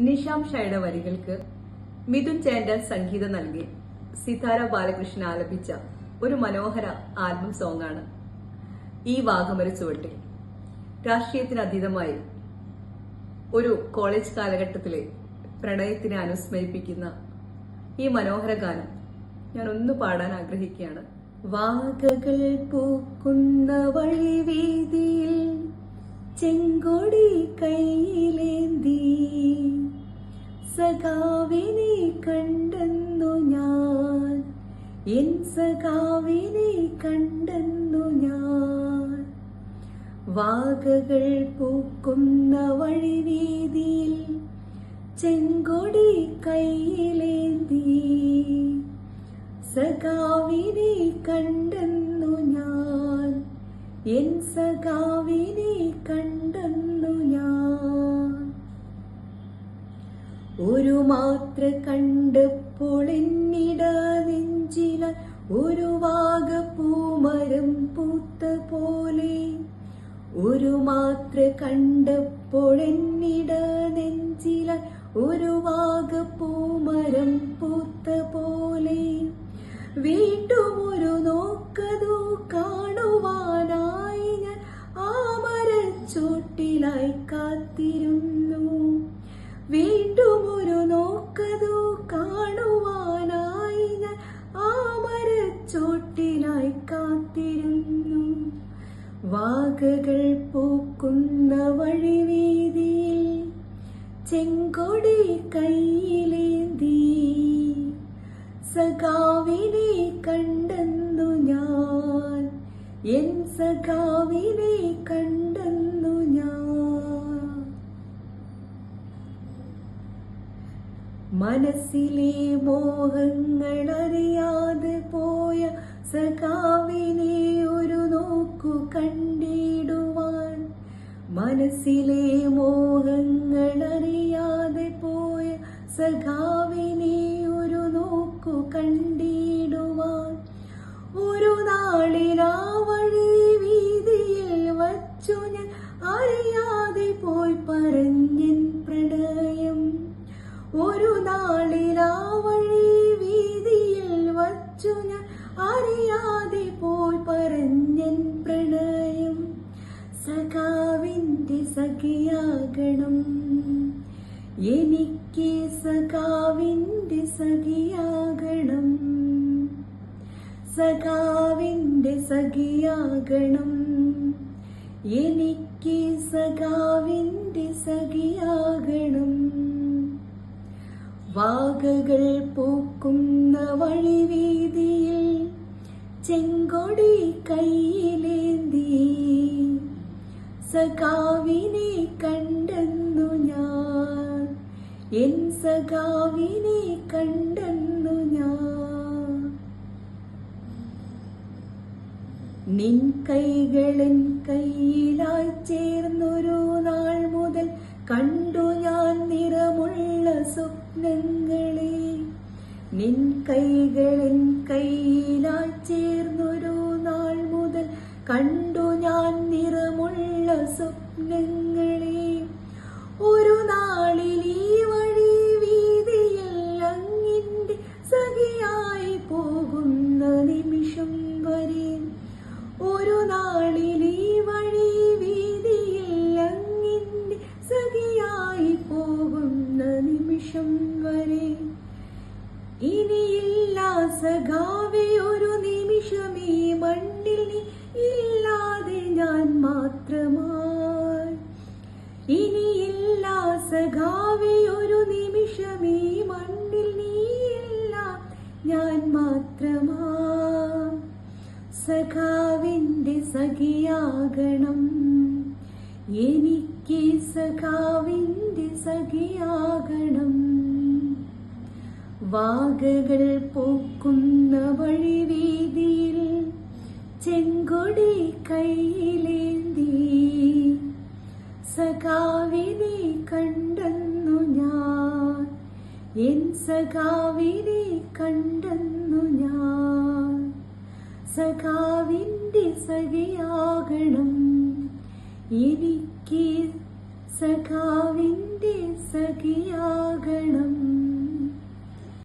നിഷാം ഷയുടെ വരികൾക്ക് മിഥുൻ ചേണ്ടൻ സംഗീതം നൽകി. സിതാര ബാലകൃഷ്ണൻ ആലപിച്ച ഒരു മനോഹര ആൽബം സോങ്ങാണ് ഈ വാഗമര ചുവട്ടിൽ. രാഷ്ട്രീയത്തിന് അതീതമായി ഒരു കോളേജ് കാലഘട്ടത്തിലെ പ്രണയത്തിനെ അനുസ്മരിപ്പിക്കുന്ന ഈ മനോഹര ഗാനം ഞാൻ ഒന്ന് പാടാൻ ആഗ്രഹിക്കുകയാണ്. വാഗകൾ പൂക്കുന്ന വഴിവീതിയിൽ ചെങ്കൊടി കയ്യിലേന്തി സഖാവിനെ കണ്ടെന്നു ഞാൻ. എൻ സഖാവിനെ കണ്ടെന്നു ഞാൻ. വാഗകൾ പൂക്കുന്ന വഴിവീതിയിൽ ചെങ്കൊടി കയ്യിലേന്തി. സഖാവിനെ കണ്ടെന്നു ഞാൻ. എൻ സഖാവിനെ മാത്ര കണ്ടപ്പോൾ ഒരു വാഗ പൂമരം പൂത്ത പോലെ. ഒരു മാത്ര കണ്ടപ്പോൾ എന്നിട നെഞ്ചില ഒരു വാഗ പൂമരം പൂത്ത പോലെ. വീണ്ടും ഒരു നോക്കതു കാണുവാനായി ഞാൻ ആ മരച്ചോട്ടിലായി കാത്തിരുന്നു. വീണ്ടും നോക്കതു കാണുവാനായി ഞാൻ ആ മരച്ചോട്ടിലായി കാത്തിരുന്നു. വാഗകൾ പൂക്കുന്ന വഴിവീതിയിൽ ചെങ്കൊടി കയ്യിലേന്തി. സഖാവിനെ കണ്ടെന്നു ഞാൻ എൻ സഖാവിനെ കണ്ടെന്നു ഞാൻ മനസ്സിലെ മോഹങ്ങൾ അറിയാതെ പോയ സഖാവിനെ ഒരു നോക്കു കണ്ടിടുവാൻ. മനസ്സിലെ മോഹങ്ങൾ അറിയാതെ പോയ സഖാവിനെ ഒരു നോക്കു കണ്ടിടുവാൻ. ഒരു നാളിലാ വഴി വീതിയിൽ വച്ചു ഞാൻ. അറിയാതെ പോയി പറഞ്ഞൻ പ്രണയം. ഒരു നാളിലാവഴി വീതിയിൽ വച്ചു ഞാൻ. അറിയാതെ പോയി പറഞ്ഞൻ പ്രണയം. സഖാവിന്റെ സഖിയാകണം. എനിക്ക് സഖാവിന്റെ സഖിയാകണം. സഖാവിന്റെ സഖിയാകണം. എനിക്ക് സഖാവിന്റെ സഖിയാകണം. വാഗകൾ പൂക്കുന്ന വഴിവീതിയിൽ ചെങ്കൊടി കയ്യിലേന്തി. സഖാവിനെ കണ്ടെന്നു ഞാൻ. എൻ സഖാവിനെ കണ്ടെന്നു ഞാൻ. നിൻ കൈകളൻ കയ്യിലായി ചേർന്നൊരു നാൾ മുതൽ കണ്ടു ഞാൻ നിറമുള്ള സ്വപ്നങ്ങളെ. നിൻ കൈകൾ എൻ കൈയിലാ ചേർന്നൊരു നാൾ മുതൽ കണ്ടു ഞാൻ നിറമുള്ള സ്വപ്നങ്ങളെ. ഒരു നാളിൽ ഈ സഖാവെ ഒരു നിമിഷം ഈ മണ്ണിൽ നീ ഇല്ലാതെ ഞാൻ മാത്രമായി. ഇനിയില്ല സഖാവെ ഒരു നിമിഷം ഈ മണ്ണിൽ നീയില്ല ഞാൻ മാത്രമാ സഖാവിന്റെ സഖിയാകണം. എനിക്ക് സഖാവിന്റെ സഖിയാകണം. വാഗകൾ പൂക്കുന്ന വഴിവീതിയിൽ ചെങ്കൊടി കയ്യിലേന്തി. സഖാവിനെ കണ്ടെന്നു ഞാൻ എൻ സഖാവിനെ കണ്ടെന്നു ഞാൻ. സഖാവിന്റെ സഖിയാകണം എനിക്ക് സഖാവിന്റെ സഖിയാകണം.